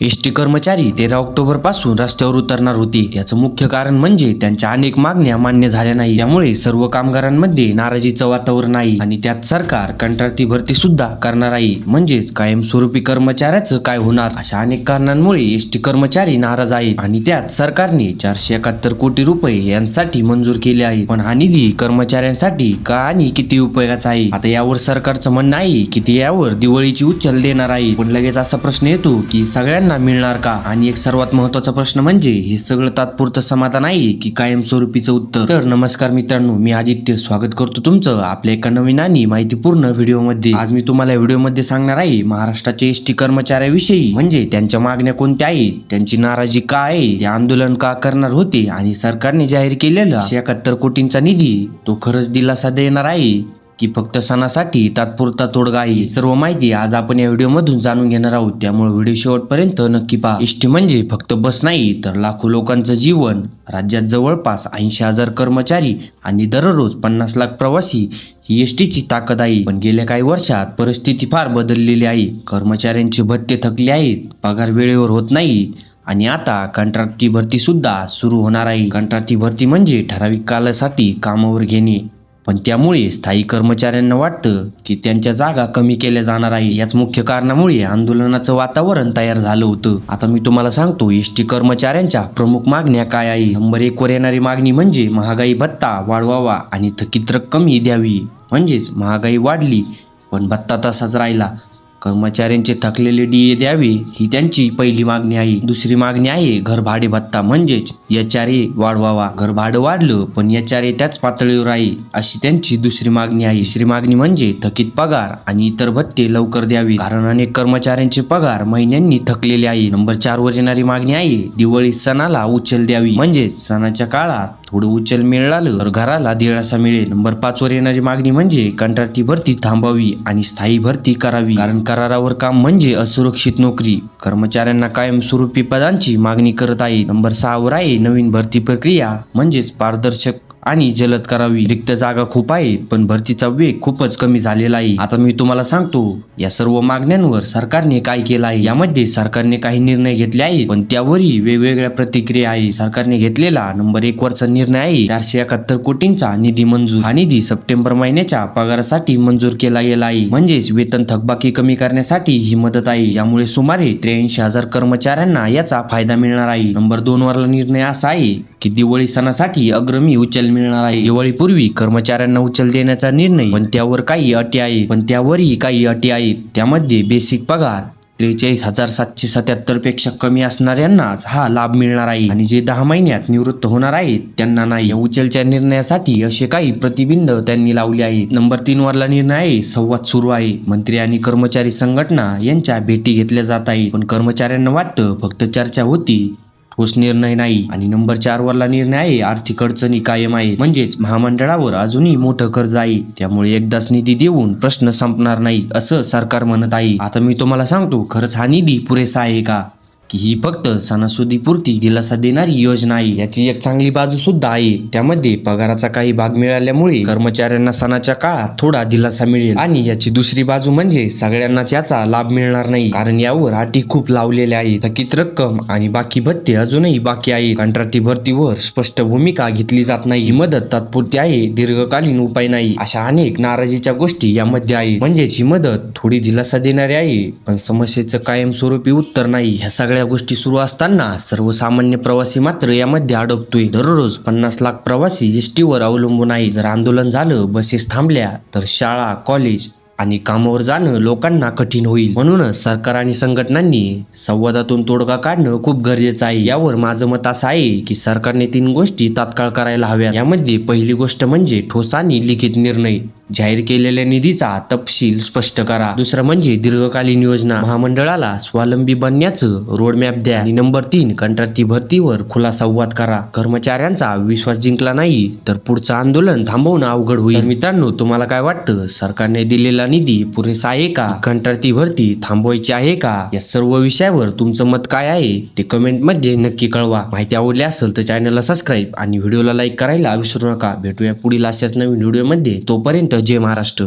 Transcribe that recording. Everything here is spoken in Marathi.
एस टी कर्मचारी तेरा ऑक्टोबरपासून रस्त्यावर उतरणार होते. याचं मुख्य कारण म्हणजे त्यांच्या अनेक मागण्या मान्य झाल्या नाही. त्यामुळे सर्व कामगारांमध्ये नाराजीचं वातावरण आहे आणि त्यात सरकार कंत्राटी भरती सुद्धा करणार आहे. म्हणजेच कायमस्वरूपी कर्मचाऱ्याचं काय होणार? अशा अनेक कारणांमुळे एस टी कर्मचारी नाराज आहेत आणि त्यात सरकारने चारशे एकाहत्तर कोटी रुपये यांसाठी मंजूर केले आहेत. पण हा निधी कर्मचाऱ्यांसाठी का आणि किती उपयोगाचा आहे? आता यावर सरकारचं म्हणणं आहे की ते यावर दिवाळीची उचल देणार आहे पण लगेच असा प्रश्न येतो की सगळ्यांना मिळणार का? आणि एक सर्वात महत्त्वाचा प्रश्न म्हणजे हे सगळं तात्पुरतं समाधान आहे की कायमस्वरूपीचं उत्तर? तर नमस्कार मित्रांनो मी आदित्य. स्वागत करतो तुमचं आपल्या एका नवीन आणि माहितीपूर्ण व्हिडिओमध्ये. आज मी तुम्हाला व्हिडिओमध्ये सांगणार आहे महाराष्ट्राच्या एस टी कर्मचाऱ्याविषयी. म्हणजे त्यांच्या मागण्या कोणत्या आहेत? त्यांची नाराजी का आहे? ते आंदोलन का करणार होते? आणि सरकारने जाहीर केलेला एकाहत्तर कोटींचा निधी तो खरंच दिलासा देणार आहे? की फक्त सणासाठी तात्पुरता तोडगा आहे ही सर्व माहिती आज आपण या व्हिडिओमधून जाणून घेणार आहोत. त्यामुळे व्हिडिओ शेवटपर्यंत नक्की पहा. एसटी म्हणजे फक्त बस नाही तर लाखो लोकांचं जीवन राज्यात जवळपास ऐंशी हजार कर्मचारी आणि दररोज पन्नास लाख प्रवासी ही एस टीची ताकद आहे. पण गेल्या काही वर्षात परिस्थिती फार बदललेली आहे. कर्मचाऱ्यांचे भत्ते थकले आहेत पगार वेळेवर होत नाही आणि आता कंत्राटी भरती सुद्धा सुरू होणार आहे. कंत्राटी भरती म्हणजे ठराविक कालासाठी कामावर घेणे. पण त्यामुळे स्थायी कर्मचाऱ्यांना वाटतं की त्यांच्या जागा कमी केल्या जाणार आहे याच मुख्य कारणामुळे आंदोलनाचं वातावरण तयार झालं होतं. आता मी तुम्हाला सांगतो एस टी कर्मचाऱ्यांच्या प्रमुख मागण्या काय आहे नंबर एक वर येणारी मागणी म्हणजे महागाई भत्ता वाढवावा आणि थकीत रक्कम द्यावी. म्हणजेच महागाई वाढली पण भत्ता तसाच राहिला. कर्मचाऱ्यांचे थकलेले डीए द्यावे ही त्यांची पहिली मागणी आहे. दुसरी मागणी आहे घर भाडे भत्ता म्हणजेच एच आर ए वाढवावा. घर भाडं वाढलं पण एच आर ए त्याच पातळीवर आहे अशी त्यांची दुसरी मागणी आहे. तिसरी मागणी म्हणजे थकीत पगार आणि इतर भत्ते लवकर द्यावे. कारण अनेक कर्मचाऱ्यांचे पगार महिन्यांनी थकलेले आहे. नंबर चार वर येणारी मागणी आहे दिवाळी सणाला उचल द्यावी. म्हणजेच सणाच्या काळात थोडं उचल मिळालं तर घराला दिलासा मिळेल. नंबर पाच वर येणारी मागणी म्हणजे कंत्राटी भरती थांबावी आणि स्थायी भरती करावी. कारण करारावर काम म्हणजे असुरक्षित नोकरी. कर्मचाऱ्यांना कायमस्वरूपी पदांची मागणी करत आहे. नंबर सहा वर आहे नवीन भरती प्रक्रिया म्हणजेच पारदर्शक आणि जलद करावी. रिक्त जागा खूप आहेत पण भरतीचा वेग खूपच कमी झालेला आहे. आता मी तुम्हाला सांगतो या सर्व मागण्यांवर सरकारने काय केलं आहे? यामध्ये सरकारने काही निर्णय घेतले आहेत पण त्यावरही वेगवेगळ्या प्रतिक्रिया आहे सरकारने घेतलेला नंबर एक वरचा निर्णय आहे चारशे एकाहत्तर कोटींचा निधी मंजूर. हा निधी सप्टेंबर महिन्याच्या पगारासाठी मंजूर केला गेला आहे. म्हणजेच वेतन थकबाकी कमी करण्यासाठी ही मदत आहे. यामुळे सुमारे त्र्याऐंशी हजार कर्मचाऱ्यांना याचा फायदा मिळणार आहे. नंबर दोन वरला निर्णय असा आहे की दिवाळी सणासाठी अग्रमी उचल मिळणार आहे. दिवाळीपूर्वी कर्मचाऱ्यांना उचल देण्याचा निर्णय पण त्यावर काही अटी आहेत. पण त्यावरही काही अटी आहेत. त्यामध्ये बेसिक पगार त्रेचाळीस हजार सातशे सत्याहत्तरपेक्षा कमी असणाऱ्यांनाच हा लाभ मिळणार आहे. आणि जे दहा महिन्यात निवृत्त होणार आहेत त्यांना नाही. या उचलच्या निर्णयासाठी असे काही प्रतिबिंब त्यांनी लावले आहेत. नंबर तीन वरला निर्णय आहे संवाद सुरू आहे. मंत्री आणि कर्मचारी संघटना यांच्या भेटी घेतल्या जात आहेत. पण कर्मचाऱ्यांना वाटतं फक्त चर्चा होती. ठोस निर्णय नाही. आणि नंबर चार वरला निर्णय आहे आर्थिक अडचणी कायम आहे म्हणजेच महामंडळावर अजूनही मोठं कर्ज आहे त्यामुळे एकदाच निधी देऊन प्रश्न संपणार नाही असं सरकार म्हणत आहे. आता मी तुम्हाला सांगतो खरंच हा निधी पुरेसा आहे का? की ही फक्त सणासुदीपुरती दिलासा देणारी योजना आहे. याची एक चांगली बाजू सुद्धा आहे. त्यामध्ये पगाराचा काही भाग मिळाल्यामुळे कर्मचाऱ्यांना सणाच्या काळात थोडा दिलासा मिळेल. आणि याची दुसरी बाजू म्हणजे सगळ्यांनाच याचा लाभ मिळणार नाही. कारण यावर अटी खूप लावलेल्या आहेत. थकीत रक्कम आणि बाकी भत्ते अजूनही बाकी आहे कंत्राटी भरतीवर स्पष्ट भूमिका घेतली जात नाही. ही मदत तात्पुरती आहे. दीर्घकालीन उपाय नाही. अशा अनेक नाराजीच्या गोष्टी यामध्ये आहेत. म्हणजेच ही मदत थोडी दिलासा देणारी आहे. पण समस्येचं कायमस्वरूपी उत्तर नाही. ह्या सगळ्या गोष्टी सुरू असताना सर्वसामान्य प्रवासी मात्र यामध्ये अडकतोय. दररोज पन्नास लाख प्रवासी एस टीवर अवलंबून आहे. जर आंदोलन झालं बसेस थांबल्या तर शाळा कॉलेज आणि कामावर जाणं लोकांना कठीण होईल. म्हणूनच सरकार आणि संघटनांनी संवादातून तोडगा काढणं खूप गरजेचं आहे. यावर माझं मत असं आहे की सरकारने तीन गोष्टी तात्काळ करायला हव्या यामध्ये पहिली गोष्ट म्हणजे ठोस आणि लिखित निर्णय. जाहीर केलेल्या निधीचा तपशील स्पष्ट करा. दुसरं म्हणजे दीर्घकालीन योजना. महामंडळाला स्वावलंबी बनण्याचं रोडमॅप द्या. आणि नंबर तीन कंत्राटी भरतीवर खुला संवाद करा. कर्मचाऱ्यांचा विश्वास जिंकला नाही तर पुढचं आंदोलन थांबवणं अवघड होईल. मित्रांनो तुम्हाला काय वाटतं? सरकारने दिलेला निधी पुरेसा आहे का? कंत्राटी भरती थांबवायची आहे का? या सर्व विषयावर तुमचं मत काय आहे ते कमेंटमध्ये नक्की कळवा. माहिती आवडली असेल तर चॅनलला सबस्क्राईब आणि व्हिडिओला लाईक करायला विसरू नका. भेटूया पुढील अशाच नवीन व्हिडिओमध्ये तोपर्यंत जय महाराष्ट्र.